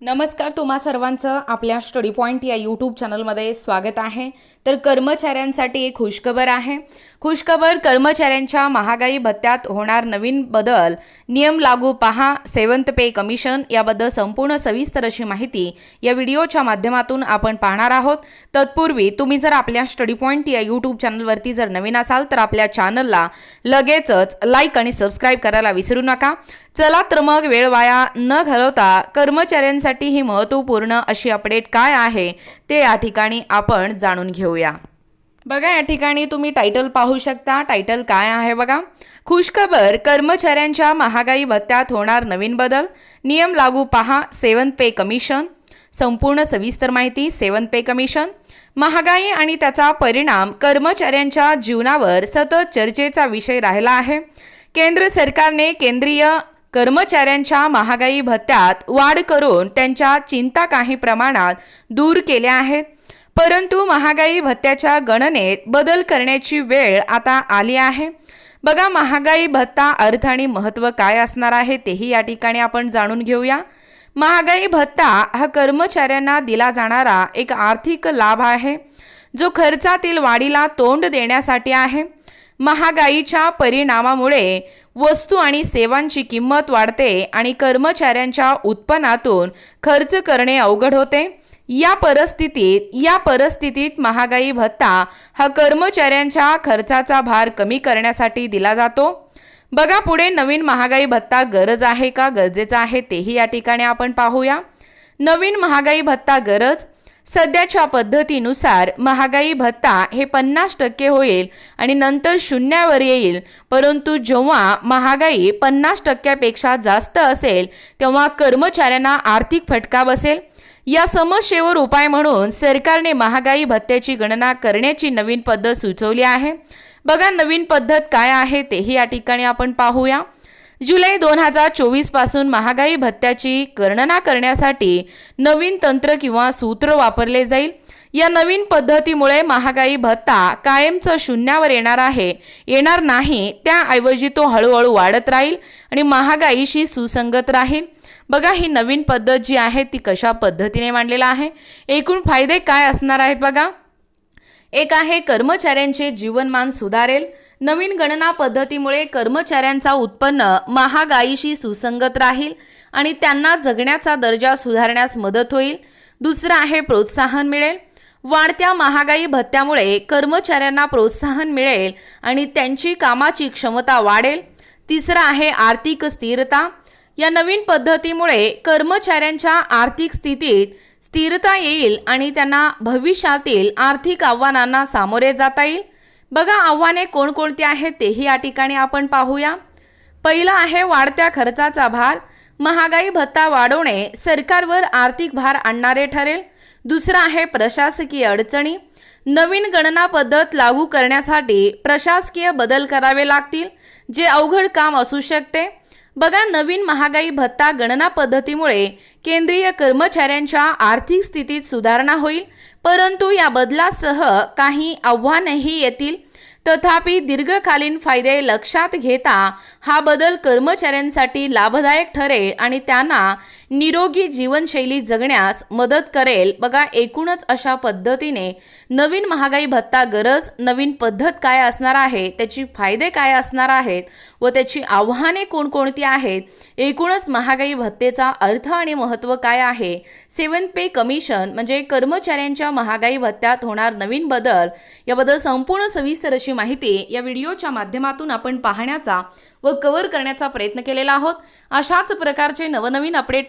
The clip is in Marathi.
नमस्कार तुम्हा सर्वांचं आपल्या स्टडी पॉईंट या यूट्यूब चॅनलमध्ये स्वागत आहे. तर कर्मचाऱ्यांसाठी एक खुशखबर आहे. खुशखबर कर्मचाऱ्यांच्या महागाई भत्त्यात होणार नवीन बदल. नियम लागू पहा. सेवंत पे कमिशन याबद्दल संपूर्ण सविस्तर अशी माहिती या व्हिडिओच्या माध्यमातून आपण पाहणार आहोत. तत्पूर्वी तुम्ही जर आपल्या स्टडी पॉईंट या यूट्यूब चॅनलवरती जर नवीन असाल तर आपल्या चॅनलला लगेचच लाईक आणि सबस्क्राईब करायला विसरू नका. चला तर मग वेळ वाया न घालवता कर्मचाऱ्यांसाठी ही महत्त्वपूर्ण अशी अपडेट काय आहे ते या ठिकाणी आपण जाणून घेऊया. बघा या ठिकाणी तुम्ही टायटल पाहू शकता. टायटल काय आहे बघा? खुशखबर कर्मचाऱ्यांच्या महागाई भत्त्यात होणार नवीन बदल. नियम लागू पहा. सेवन पे कमिशन संपूर्ण सविस्तर माहिती सेवन पे कमिशन महागाई आणि त्याचा परिणाम कर्मचाऱ्यांच्या जीवनावर सतत चर्चेचा विषय राहिला आहे. केंद्र सरकारने केंद्रीय कर्मचाऱ्यांच्या महागाई भत्त्यात वाढ करून त्यांच्या चिंता काही प्रमाणात दूर केल्या आहेत. परंतु महागाई भत्त्याच्या गणनेत बदल करण्याची वेळ आता आली आहे. बघा महागाई भत्ता अर्थ आणि महत्त्व काय असणार आहे तेही या ठिकाणी आपण जाणून घेऊया. महागाई भत्ता हा कर्मचाऱ्यांना दिला जाणारा एक आर्थिक लाभ आहे जो खर्चातील वाढीला तोंड देण्यासाठी आहे. महागाईच्या परिणामामुळे वस्तू आणि सेवांची किंमत वाढते आणि कर्मचाऱ्यांच्या उत्पन्नातून खर्च करणे अवघड होते. या परिस्थितीत या परिस्थितीत महागाई भत्ता हा कर्मचाऱ्यांच्या खर्चाचा भार कमी करण्यासाठी दिला जातो. बघा पुढे नवीन महागाई भत्ता गरज आहे का? गरजेचा आहे तेही या ठिकाणी आपण पाहूया. नवीन महागाई भत्ता गरज सध्याच्या पद्धतीनुसार महागाई भत्ता हे पन्नास टक्के होईल आणि नंतर शून्यावर येईल. परंतु जेव्हा महागाई पन्नास टक्क्यापेक्षा जास्त असेल तेव्हा कर्मचाऱ्यांना आर्थिक फटका बसेल. या समस्येवर उपाय म्हणून सरकारने महागाई भत्त्याची गणना करण्याची नवीन पद्धत सुचवली आहे. बघा नवीन पद्धत काय आहे तेही या ठिकाणी आपण पाहूया. जुलै दोन हजार चोवीसपासून महागाई भत्त्याची गणना करण्यासाठी नवीन तंत्र किंवा सूत्र वापरले जाईल. या नवीन पद्धतीमुळे महागाई भत्ता कायमचं शून्यावर येणार आहे. येणार नाही त्याऐवजी तो हळूहळू वाढत राहील आणि महागाईशी सुसंगत राहील. बघा ही नवीन पद्धत जी आहे ती कशा पद्धतीने मांडलेला आहे? एकूण फायदे काय असणार आहेत बघा? एक आहे कर्मचाऱ्यांचे जीवनमान सुधारेल. नवीन गणना पद्धतीमुळे कर्मचाऱ्यांचा उत्पन्न महागाईशी सुसंगत राहील आणि त्यांना जगण्याचा दर्जा सुधारण्यास मदत होईल. दुसरं आहे प्रोत्साहन मिळेल. वाढत्या महागाई भत्त्यामुळे कर्मचाऱ्यांना प्रोत्साहन मिळेल आणि त्यांची कामाची क्षमता वाढेल. तिसरं आहे आर्थिक स्थिरता. या नवीन पद्धतीमुळे कर्मचाऱ्यांच्या आर्थिक स्थितीत स्थिरता येईल आणि त्यांना भविष्यातील आर्थिक आव्हानांना सामोरे जाता येईल. बघा आव्हाने कोणकोणती आहेत तेही या ठिकाणी आपण पाहूया. पहिलं आहे वाढत्या खर्चाचा भार. महागाई भत्ता वाढवणे सरकारवर आर्थिक भार आणणारे ठरेल. दुसरं आहे प्रशासकीय अडचणी. नवीन गणना पद्धत लागू करण्यासाठी प्रशासकीय बदल करावे लागतील जे अवघड काम असू शकते. बघा नवीन महागाई भत्ता गणना पद्धतीमुळे केंद्रीय कर्मचाऱ्यांच्या आर्थिक स्थितीत सुधारणा होईल परंतु या बदलासह काही आव्हानही येतील. तथापि दीर्घकालीन फायदे लक्षात घेता हा बदल कर्मचाऱ्यांसाठी लाभदायक ठरेल आणि त्यांना निरोगी जीवनशैली जगण्यास मदत करेल. बघा एकूणच अशा पद्धतीने नवीन महागाई भत्ता गरज नवीन पद्धत काय असणार आहे त्याची फायदे काय असणार आहेत व त्याची आव्हाने कोणकोणती आहेत एकूणच महागाई भत्तेचा अर्थ आणि महत्त्व काय आहे? सेवन पे कमिशन म्हणजे कर्मचाऱ्यांच्या महागाई भत्त्यात होणार नवीन बदल. याबद्दल संपूर्ण सविस्तर अशी माहिती या व्हिडिओच्या माध्यमातून आपण पाहण्याचा व कव्हर करण्याचा प्रयत्न केलेला आहोत. अशाच प्रकारचे नवनवीन अपडेट